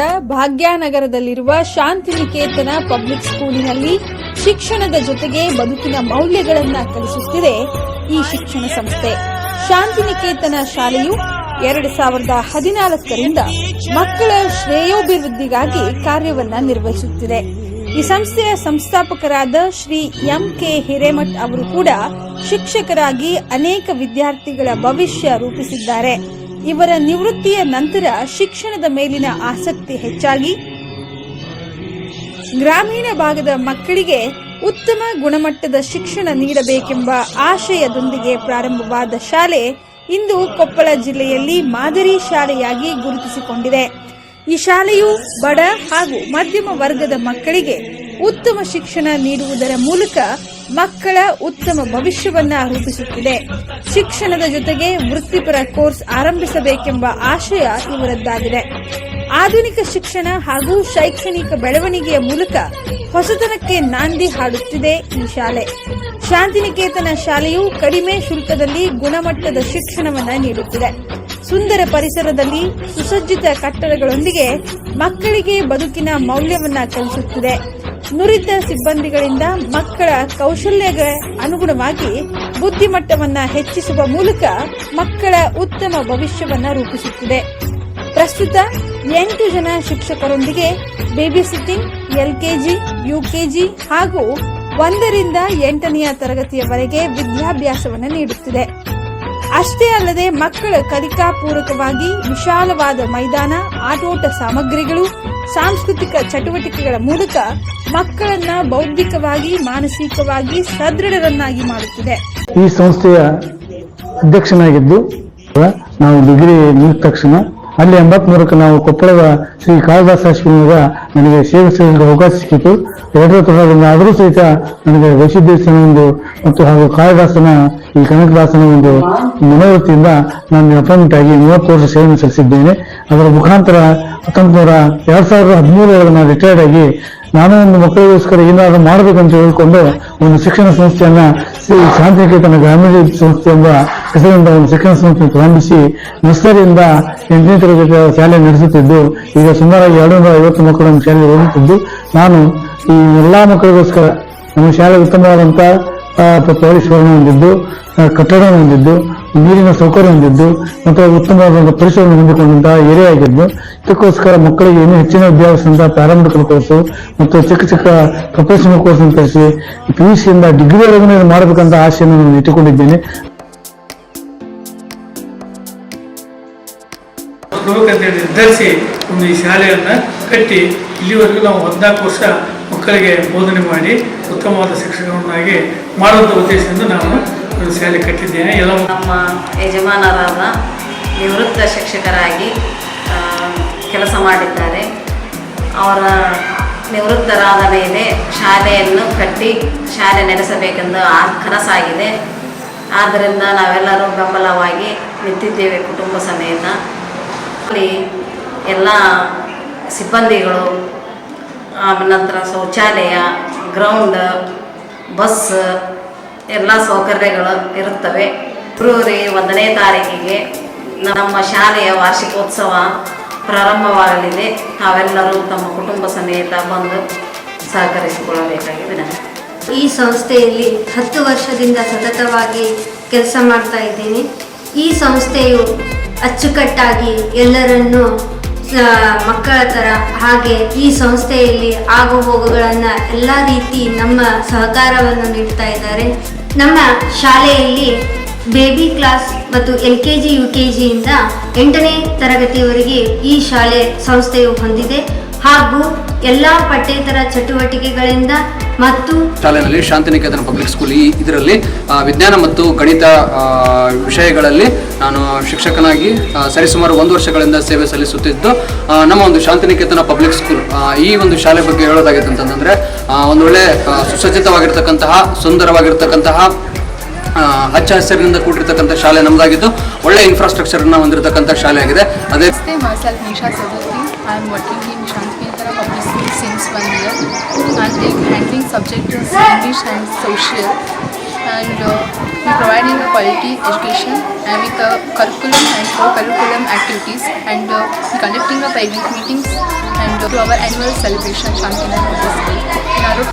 ನಗರದ ಭಾಗ್ಯನಗರದಲ್ಲಿರುವ ಶಾಂತಿನಿಕೇತನ ಪಬ್ಲಿಕ್ ಸ್ಕೂಲಿನಲ್ಲಿ ಶಿಕ್ಷಣದ ಜೊತೆಗೆ ಬದುಕಿನ ಮೌಲ್ಯಗಳನ್ನ ಕಲಿಸುತ್ತಿದೆ ಈ ಶಿಕ್ಷಣ ಸಂಸ್ಥೆ. ಶಾಂತಿನಿಕೇತನ ಶಾಲೆಯು ಎರಡು ಸಾವಿರದ ಹದಿನಾಲ್ಕರಿಂದ ಮಕ್ಕಳ ಶ್ರೇಯೋಭಿವೃದ್ಧಿಗಾಗಿ ಕಾರ್ಯವನ್ನ ನಿರ್ವಹಿಸುತ್ತಿದೆ. ಈ ಸಂಸ್ಥೆಯ ಸಂಸ್ಥಾಪಕರಾದ ಶ್ರೀ ಎಂ ಕೆ ಹಿರೇಮಠ್ ಅವರು ಕೂಡ ಶಿಕ್ಷಕರಾಗಿ ಅನೇಕ ವಿದ್ಯಾರ್ಥಿಗಳ ಭವಿಷ್ಯ ರೂಪಿಸಿದ್ದಾರೆ. ಇವರ ನಿವೃತ್ತಿಯ ನಂತರ ಶಿಕ್ಷಣದ ಮೇಲಿನ ಆಸಕ್ತಿ ಹೆಚ್ಚಾಗಿ ಗ್ರಾಮೀಣ ಭಾಗದ ಮಕ್ಕಳಿಗೆ ಉತ್ತಮ ಗುಣಮಟ್ಟದ ಶಿಕ್ಷಣ ನೀಡಬೇಕೆಂಬ ಆಶಯದೊಂದಿಗೆ ಪ್ರಾರಂಭವಾದ ಶಾಲೆ ಇಂದು ಕೊಪ್ಪಳ ಜಿಲ್ಲೆಯಲ್ಲಿ ಮಾದರಿ ಶಾಲೆಯಾಗಿ ಗುರುತಿಸಿಕೊಂಡಿದೆ. ಈ ಶಾಲೆಯು ಬಡ ಹಾಗೂ ಮಧ್ಯಮ ವರ್ಗದ ಮಕ್ಕಳಿಗೆ ಉತ್ತಮ ಶಿಕ್ಷಣ ನೀಡುವುದರ ಮೂಲಕ ಮಕ್ಕಳ ಉತ್ತಮ ಭವಿಷ್ಯವನ್ನ ರೂಪಿಸುತ್ತಿದೆ. ಶಿಕ್ಷಣದ ಜೊತೆಗೆ ವೃತ್ತಿಪರ ಕೋರ್ಸ್ ಆರಂಭಿಸಬೇಕೆಂಬ ಆಶಯ ಇವರದ್ದಾಗಿದೆ. ಆಧುನಿಕ ಶಿಕ್ಷಣ ಹಾಗೂ ಶೈಕ್ಷಣಿಕ ಬೆಳವಣಿಗೆಯ ಮೂಲಕ ಹೊಸತನಕ್ಕೆ ನಾಂದಿ ಹಾಡುತ್ತಿದೆ ಈ ಶಾಲೆ. ಶಾಂತಿನಿಕೇತನ ಶಾಲೆಯು ಕಡಿಮೆ ಶುಲ್ಕದಲ್ಲಿ ಗುಣಮಟ್ಟದ ಶಿಕ್ಷಣವನ್ನು ನೀಡುತ್ತಿದೆ. ಸುಂದರ ಪರಿಸರದಲ್ಲಿ ಸುಸಜ್ಜಿತ ಕಟ್ಟಡಗಳೊಂದಿಗೆ ಮಕ್ಕಳಿಗೆ ಬದುಕಿನ ಮೌಲ್ಯವನ್ನ ಕಲಿಸುತ್ತಿದೆ ನುರಿತ ಸಿಬ್ಬಂದಿಗಳಿಂದ ಮಕ್ಕಳ ಕೌಶಲ್ಯಗಳ ಅನುಗುಣವಾಗಿ ಬುದ್ಧಿಮಟ್ಟವನ್ನ ಹೆಚ್ಚಿಸುವ ಮೂಲಕ ಮಕ್ಕಳ ಉತ್ತಮ ಭವಿಷ್ಯವನ್ನ ರೂಪಿಸುತ್ತಿದೆ. ಪ್ರಸ್ತುತ ಎಂಟು ಜನ ಶಿಕ್ಷಕರೊಂದಿಗೆ ಬೇಬಿ ಸಿಟ್ಟಿಂಗ್, ಎಲ್ಕೆಜಿ, ಯುಕೆಜಿ ಹಾಗೂ ಒಂದರಿಂದ ಎಂಟನೆಯ ತರಗತಿಯವರೆಗೆ ವಿದ್ಯಾಭ್ಯಾಸವನ್ನು ನೀಡುತ್ತಿದೆ. ಅಷ್ಟೇ ಅಲ್ಲದೆ ಮಕ್ಕಳ ಕಲಿಕಾ ಪೂರಕವಾಗಿ ವಿಶಾಲವಾದ ಮೈದಾನ, ಆಟೋಟ ಸಾಮಗ್ರಿಗಳು ಸಾಂಸ್ಕೃತಿಕ ಚಟುವಟಿಕೆಗಳ ಮೂಲಕ ಮಕ್ಕಳನ್ನ ಬೌದ್ಧಿಕವಾಗಿ, ಮಾನಸಿಕವಾಗಿ ಸದೃಢರನ್ನಾಗಿ ಮಾಡುತ್ತಿದೆ. ಈ ಸಂಸ್ಥೆಯ ಅಧ್ಯಕ್ಷನಾಗಿದ್ದು, ನಾವು ಡಿಗ್ರಿ ಮುಗಿದ ತಕ್ಷಣ ಅಲ್ಲಿ ಎಂಬತ್ಮೂರಕ್ಕೆ ನಾವು ಕೊಪ್ಪಳದ ಶ್ರೀ ಕಾಳಿದಾಸ ಆಶ್ರಮದ ನನಗೆ ಸೇವೆ ಸಲ್ಲಿಸಲು ಅವಕಾಶ ಸಿಕ್ಕಿತು. ಎರಡರ ತರಹದಿಂದ ಆದರೂ ಸಹಿತ ನನಗೆ ವೈಶಿದ್ದೇಶನ ಒಂದು ಮತ್ತು ಹಾಗೂ ಕಾಳಿದಾಸನ, ಈ ಕನಕದಾಸನ ಒಂದು ಮನೋವೃತ್ತಿಯಿಂದ ನಾನು ಅಪಾಯಿಂಟ್ ಆಗಿ ಮೂವತ್ತು ವರ್ಷ ಸೇವೆ ಸಲ್ಲಿಸಿದ್ದೇನೆ. ಅದರ ಮುಖಾಂತರ ಹತ್ತೊಂಬತ್ತು ನೂರ ಎರಡ್ ಸಾವಿರದ ಹದಿಮೂರರಲ್ಲಿ ನಾನು ರಿಟೈರ್ಡ್ ಆಗಿ ನಾನು ಒಂದು ಮಕ್ಕಳಿಗೋಸ್ಕರ ಏನಾದರೂ ಮಾಡಬೇಕಂತ ಹೇಳಿಕೊಂಡು ಒಂದು ಶಿಕ್ಷಣ ಸಂಸ್ಥೆಯನ್ನ ಶ್ರೀ ಶಾಂತಿನಿಕೇತನ ಗ್ರಾಮೀಣ ಸಂಸ್ಥೆ ಎಂಬ ಹೆಸರಿಂದ ಒಂದು ಶಿಕ್ಷಣ ಸಂಸ್ಥೆ ಪ್ರಾರಂಭಿಸಿ ನರ್ಸರಿಯಿಂದ ಎಂಟನೇ ತರಗತಿಯ ಶಾಲೆ ನಡೆಸುತ್ತಿದ್ದು ಈಗ ಸುಮಾರಾಗಿ ಎರಡು ನೂರ ಐವತ್ತು ಮಕ್ಕಳು ನಮ್ಮ ಶಾಲೆಗೆ ಹೋಗುತ್ತಿದ್ದು ನಾನು ಈ ಎಲ್ಲಾ ಮಕ್ಕಳಿಗೋಸ್ಕರ ನಮ್ಮ ಶಾಲೆ ಉತ್ತಮವಾದಂತಹ ಆ, ಪರಿಸರವನ್ನು ಹೊಂದಿದ್ದು ಕಟ್ಟಡ ಹೊಂದಿದ್ದು ನೀರಿನ ಸೌಕರ್ಯ ಹೊಂದಿದ್ದು ಮತ್ತು ಉತ್ತಮವಾದ ಪರಿಸರವನ್ನು ಹೊಂದಿಕೊಂಡಂತಹ ಏರಿಯಾ ಆಗಿದ್ದು ಇದಕ್ಕೋಸ್ಕರ ಮಕ್ಕಳಿಗೆ ಇನ್ನೂ ಹೆಚ್ಚಿನ ವಿದ್ಯಾಭ್ಯಾಸದಿಂದ ಪ್ರಾರಂಭಿಕ ಕೋರ್ಸು ಮತ್ತು ಚಿಕ್ಕ ಚಿಕ್ಕ ಪ್ರೊಫೆಷನಲ್ ಕೋರ್ಸ್ ಅಂತ ಕಳಿಸಿ ಪಿ ಯು ಸಿಯಿಂದ ಡಿಗ್ರಿವರೆಗೂ ಮಾಡಬೇಕಂತ ಆಶೆಯನ್ನು ನಾನು ಇಟ್ಟುಕೊಂಡಿದ್ದೇನೆ. ನಿರ್ಧರಿಸಿ ಒಂದು ಈ ಶಾಲೆಯನ್ನು ಕಟ್ಟಿ ಇಲ್ಲಿವರೆಗೂ ನಾವು ಹದಿನಾಲ್ಕು ವರ್ಷ ಮಕ್ಕಳಿಗೆ ಬೋಧನೆ ಮಾಡಿ ಉತ್ತಮವಾದ ಶಿಕ್ಷಕರನ್ನಾಗಿ ಮಾಡುವಂಥ ಉದ್ದೇಶದಿಂದ ನಾನು ಒಂದು ಶಾಲೆ ಕಟ್ಟಿದ್ದೇನೆ. ಎಲ್ಲ ನಮ್ಮ ಯಜಮಾನರಾದ ನಿವೃತ್ತ ಶಿಕ್ಷಕರಾಗಿ ಕೆಲಸ ಮಾಡಿದ್ದಾರೆ. ಅವರ ನಿವೃತ್ತರಾದ ಮೇಲೆ ಶಾಲೆಯನ್ನು ಕಟ್ಟಿ ಶಾಲೆ ನಡೆಸಬೇಕೆಂದು ಆ ಕನಸಾಗಿದೆ. ಆದ್ದರಿಂದ ನಾವೆಲ್ಲರೂ ಬೆಂಬಲವಾಗಿ ನಿಂತಿದ್ದೇವೆ ಕುಟುಂಬ ಸಮೇತ. ಅಲ್ಲಿ ಎಲ್ಲ ಸಿಬ್ಬಂದಿಗಳು ನಂತರ ಶೌಚಾಲಯ, ಗ್ರೌಂಡ್, ಬಸ್, ಎಲ್ಲ ಸೌಕರ್ಯಗಳು ಇರುತ್ತವೆ. ಫೆಬ್ರವರಿ ಒಂದನೇ ತಾರೀಕಿಗೆ ನಮ್ಮ ಶಾಲೆಯ ವಾರ್ಷಿಕೋತ್ಸವ ಪ್ರಾರಂಭವಾಗಲಿದೆ. ತಾವೆಲ್ಲರೂ ತಮ್ಮ ಕುಟುಂಬ ಸಮೇತ ಬಂದು ಸಹಕರಿಸಿಕೊಳ್ಳಬೇಕಾಗಿದೆ. ಈ ಸಂಸ್ಥೆಯಲ್ಲಿ ಹತ್ತು ವರ್ಷದಿಂದ ಸತತವಾಗಿ ಕೆಲಸ ಮಾಡ್ತಾ ಇದ್ದೀನಿ. ಈ ಸಂಸ್ಥೆಯು ಅಚ್ಚುಕಟ್ಟಾಗಿ ಎಲ್ಲರನ್ನು ಮಕ್ಕಳ ಥರ ಹಾಗೆ ಈ ಸಂಸ್ಥೆಯಲ್ಲಿ ಆಗು ಹೋಗುಗಳನ್ನು ಎಲ್ಲ ರೀತಿ ನಮ್ಮ ಸಹಕಾರವನ್ನು ನೀಡ್ತಾ ಇದ್ದಾರೆ. ನಮ್ಮ ಶಾಲೆಯಲ್ಲಿ ಬೇಬಿ ಕ್ಲಾಸ್ ಮತ್ತು L K G U K ಜಿಯಿಂದ ಎಂಟನೇ ತರಗತಿಯವರೆಗೆ ಈ ಶಾಲೆ ಸಂಸ್ಥೆಯು ಹೊಂದಿದೆ ಹಾಗೂ ಎಲ್ಲ ಪಠ್ಯೇತರ ಚಟುವಟಿಕೆಗಳಿಂದ ಮತ್ತು ಶಾಲೆಯಲ್ಲಿ ಶಾಂತಿನಿಕೇತನ ಪಬ್ಲಿಕ್ ಸ್ಕೂಲ್ ಈ ಇದರಲ್ಲಿ ವಿಜ್ಞಾನ ಮತ್ತು ಗಣಿತ ವಿಷಯಗಳಲ್ಲಿ ನಾನು ಶಿಕ್ಷಕನಾಗಿ ಸರಿಸುಮಾರು ಒಂದು ವರ್ಷಗಳಿಂದ ಸೇವೆ ಸಲ್ಲಿಸುತ್ತಿದ್ದು ನಮ್ಮ ಒಂದು ಶಾಂತಿನಿಕೇತನ ಪಬ್ಲಿಕ್ ಸ್ಕೂಲ್ ಈ ಒಂದು ಶಾಲೆ ಬಗ್ಗೆ ಹೇಳೋದಾಗಿತ್ತು ಅಂತಂದರೆ ಒಂದು ಒಳ್ಳೆ ಸುಸಜ್ಜಿತವಾಗಿರ್ತಕ್ಕಂತಹ, ಸುಂದರವಾಗಿರ್ತಕ್ಕಂತಹ ಹಚ್ಚ ಹಸಿರಿನಿಂದ ಕೂಡಿರ್ತಕ್ಕಂಥ ಶಾಲೆ ನಮ್ದು ಒಳ್ಳೆ ಇನ್ಫ್ರಾಸ್ಟ್ರಕ್ಚರ್ ಅನ್ನ ಹೊಂದಿರತಕ್ಕಂಥ ಶಾಲೆ ಆಗಿದೆ. ಅದೇ ಸೆ ಮ್ಯಾ ಸ್ಯಾಲ್ ನಿಶಾ ಸದಿ and what social and we quality education and with curriculum science for curriculum activities and conducting uh a meetings and our annual celebration ಶಾಂತಿಯನ್ನು ಯಾರು